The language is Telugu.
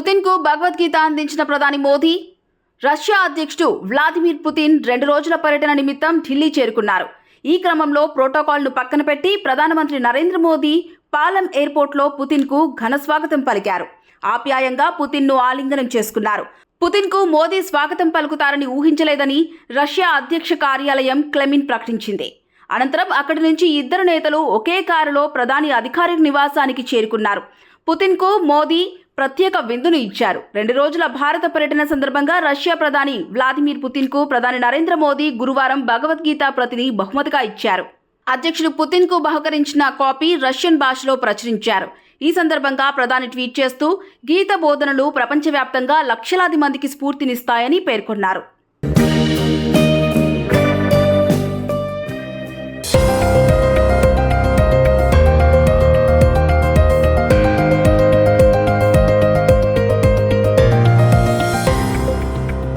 పుతిన్కు భగవద్గీత అందించిన ప్రధాని మోదీ రష్యా అధ్యక్షుడు వ్లాదిమిర్ పుతిన్ రెండు రోజుల పర్యటన నిమిత్తం ఢిల్లీ చేరుకున్నారు. ఈ క్రమంలో ప్రోటోకాల్ను పక్కన పెట్టి ప్రధానమంత్రి నరేంద్ర మోదీ పాలెం ఎయిర్పోర్ట్లో పుతిన్కు ఘన స్వాగతం పలికారు. ఆప్యాయంగా పుతిన్ను ఆలింగనం చేసుకున్నారు. పుతిన్కు మోదీ స్వాగతం పలుకుతారని ఊహించలేదని రష్యా అధ్యక్ష కార్యాలయం క్లెమిన్ ప్రకటించింది. అనంతరం అక్కడి నుంచి ఇద్దరు నేతలు ఒకే కారులో ప్రధాని అధికారిక నివాసానికి చేరుకున్నారు. పుతిన్కు మోదీ ప్రత్యేక విందును ఇచ్చారు. రెండు రోజుల భారత పర్యటన సందర్భంగా రష్యా ప్రధాని వ్లాదిమిర్ పుతిన్కు ప్రధాని నరేంద్ర మోదీ గురువారం భగవద్గీత ప్రతిని బహుమతిగా ఇచ్చారు. అధ్యక్షుడు పుతిన్కు బహుకరించిన కాపీ రష్యన్ భాషలో ప్రచురించారు. ఈ సందర్భంగా ప్రధాని ట్వీట్ చేస్తూ గీత బోధనలు ప్రపంచవ్యాప్తంగా లక్షలాది మందికి స్ఫూర్తినిస్తాయని పేర్కొన్నారు.